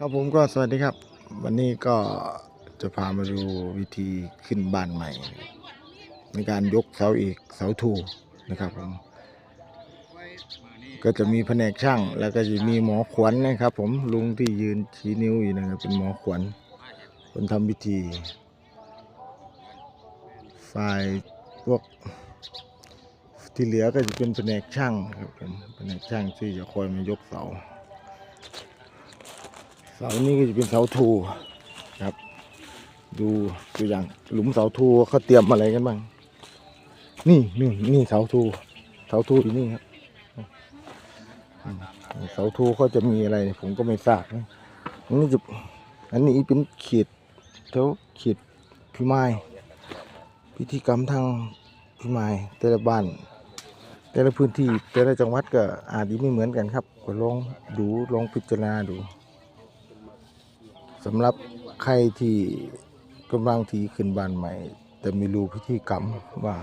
ครับผมก็สวัสดีครับ วันนี้ก็จะพามาดูวิธีขึ้นบ้านใหม่ ในการยกเสาอีกเสาถูนะครับผม ก็จะมีแผนกช่าง แล้วก็จะมีหมอขวัญนะครับ ผมลุงที่ยืนชี้นิ้วอยู่นะครับเป็นหมอขวัญคนทำพิธี ฝ่ายพวกที่เหลือก็จะเป็นแผนกช่างครับผมแผนกช่างที่จะคอยมายกเสา เสานี้ก็จะเป็นเสาทูครับ ดูตัวอย่างหลุมเสาทูเขาเตรียมอะไรกันบ้างนี่นี่นี่เสาทูเสาทูอยู่นี่ครับเสาทูเขาจะมีอะไรผมก็ไม่ทราบนะอันนี้จะอันนี้เป็นขีดแถวขีดพิมายพิธีกรรมทางพิมายแต่ละบ้านแต่ละพื้นที่แต่ละจังหวัดก็อาจจะไม่เหมือนกันครับก็ลองดูลองพิจารณาดู สำหรับใครที่กำลังทีขึ้นบ้านใหม่ แต่ไม่รู้พิธีกรรมว่า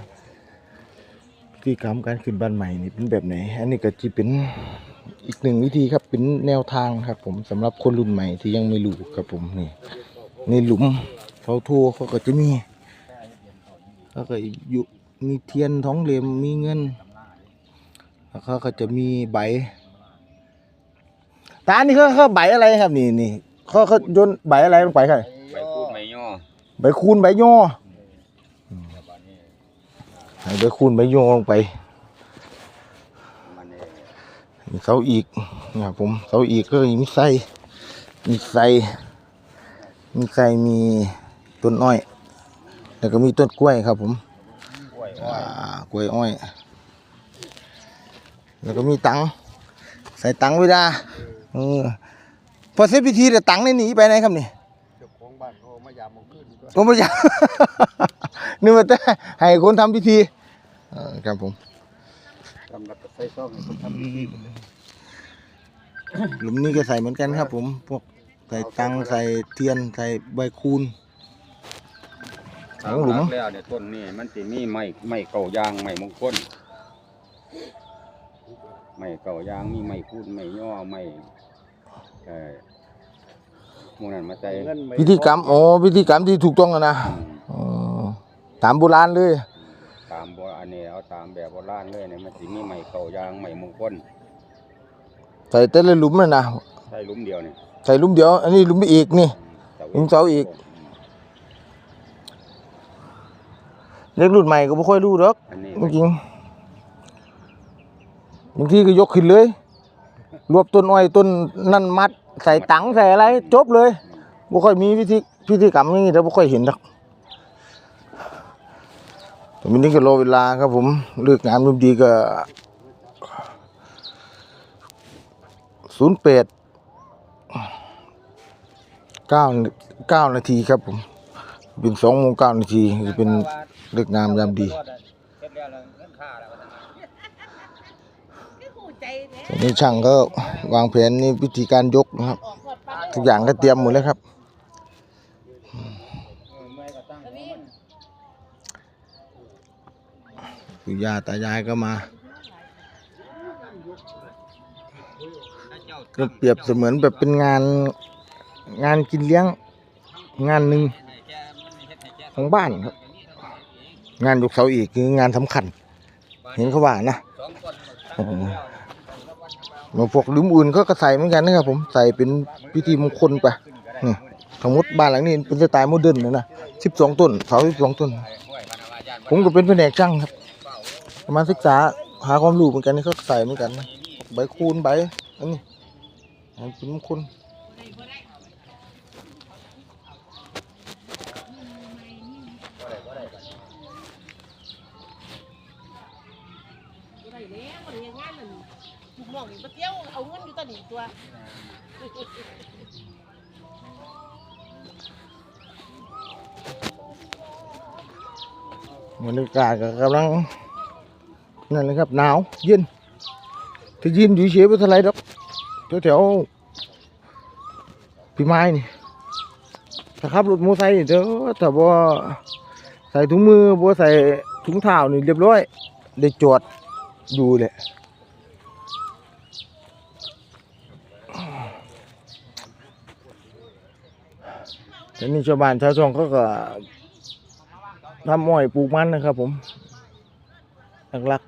พิธีกรรมการขึ้นบ้านใหม่นี่เป็นแบบไหน อันนี้ก็จะเป็นอีกหนึ่งวิธีครับเป็นแนวทางครับ ผมสำหรับคนรุ่นใหม่ที่ยังไม่รู้ครับผมนี่ในหลุมเขาทั่วเขาก็จะมีแล้วก็อยู่มีเทียนท้องเหลมมีเงินแล้วเขาก็จะมีใบตานี่เขาเขาใบอะไรครับนี่นี่ เขาเขาโยนใบอะไรลงไปครับใบพูดใบย่อใบคูณใบย่ออืมให้ใบคูณใบย่อลงไปมันเองมีเสาอีกนะครับผมเสาอีกก็มีไส้มีไส้มีไส้มีต้นอ้อย แล้วก็มีต้นกล้วยครับผมกล้วยอ้อ่าอยกล้วยอ้อยแล้วก็มีตังค์ใส่ตังค์ไว้ไดาเออ พอเสร็จพิธีแต่ตังค์ได้หนีไปไหนครับนี่เจ้าของบ้านเขามายามเอาขึ้นด้วยผมไม่อยาก นึกว่าจะให้คนทำพิธีเออครับผมสำหรับใส่ซ่อมให้คนทำพิธีหมดเลยหลุมนี้ก็ใส่เหมือนกันครับ ผมพวกใส่ตังใส่เทียนใส่ใบคูณของหลุมตามกแล้วเนี่ยต้นนี่มันจะมีไม้ไม้เก่ายางไม้มงคลไม้เก่ายางมีไม้พูดไม้ย่อไม้ เอ่อหมูนั่นมาใส่พิธีกรรมอ๋อพิธีกรรมที่ถูกต้องแล้วนะอืมอ๋อตามโบราณเลย ตามโบราณเนี่ยเอาตามแบบโบราณเลยเนี่ยมันจะมีไม้เก่ายางไม้มงคลใส่แต่ละหลุมเลยนะใส่หลุมเดียวนี่ใส่หลุมเดียว อันนี้หลุมอีกนี่ หลุมเสาอีก เล็กรุ่นใหม่ก็ไม่ค่อยรู้หรอกอันนี้จริงๆบางทีก็ยกขึ้นเลย รวบต้นอ้อยต้นนั่นมัด ใส่ตังใส่อะไร จบเลยบ่ค่อยมีพิธีพิธีกรรมอย่างนี้แต่บ่ค่อยเห็นหรอกแต่วันนี้ก็รอเวลาครับผมเลือกงานรุ่ดีก็ศูนย์แปดเก้าเก้านาทีครับผม เป็นสองโมงเก้านาทีจะเป็นเลือกงามยามดี ตอ นนี้ช่างก็วางแผนนี่วิธีการยกนะครับ ทุกอย่างก็เตรียมหมดแล้วครับ ปู่ย่าตายายก็มา ก็เปรียบเสมือนแบบเป็นงานงานกินเลี้ยงงานหนึ่งของบ้านครับ งานยกเสาอีกคืองานสำคัญ เห็นเขาว่านะ มาพวกลืมอื่นก็กระใส่เหมือนกันนะครับผมใส่เป็นพิธีมงคลไปนี่สมมติบ้านหลังนี้เป็นสไตล์โมเดิร์นเลยนะสิบสองต้นเสาสิบสองต้น ผมก็เป็นแผนกช่างครับประมาณศึกษาหาความรู้เหมือนกันนี่ก็ใส่เหมือนกันนะใบคูณใบอันนี้อันเป็นมงคลได้แล้วมันยังงานนั่น ลูกน้องนี่มาเที่ยวเอาเงินอยู่ตอนนี้ตัวบรรยากาศก็กำลังนั่นเลยครับหนาวเย็นถ้ายืนอยู่เฉยไม่เท่าไรดอกแถวๆพี่ไม้นี่ถ้าขับรถมอเตอร์ไซค์เด้อแต่บ่ใส่ถุงมือบ่ใส่ถุงเท้านี่เรียบร้อย ได้จอดอยู่แหละ แต่นี่ชาวบ้านชาวช่องเขาก็ทำอ้อยปลูกมันนะครับผมหลักๆ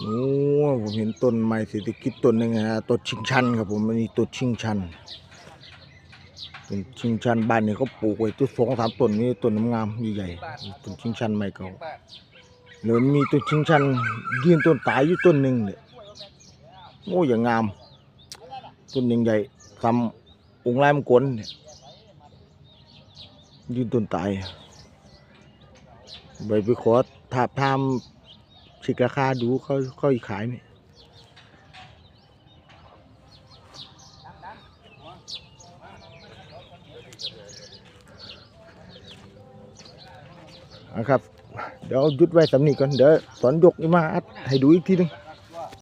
โอ้ผมเห็นต้นไม้เศรษฐกิจต้นหนึงฮะต้นชิงชันครับผมอันนี้ต้นชิงชันต้นชิงชันบ้านนี้เขาปลูกไว้ตัวสองสามต้นนี่ต้นงามๆใหญ่ๆต้นชิงชันไม้เก่า เหลือมีต้นชิงชันยืนต้นตายอยู่ต้นหนึ่งเนี่ยโอ้อย่างงาม ต้นยังใหญ่ทำองค์ลายมงกลเนี่ยยืนต้นตายไปไปขอถาบทามชิกราคาดูเขาเขาขายไหมนะครับ เดี๋ยวหยุดไว้สำนีก่อนเดี๋ยวสอนยกนี่มาอัดให้ดูอีกทีหนึง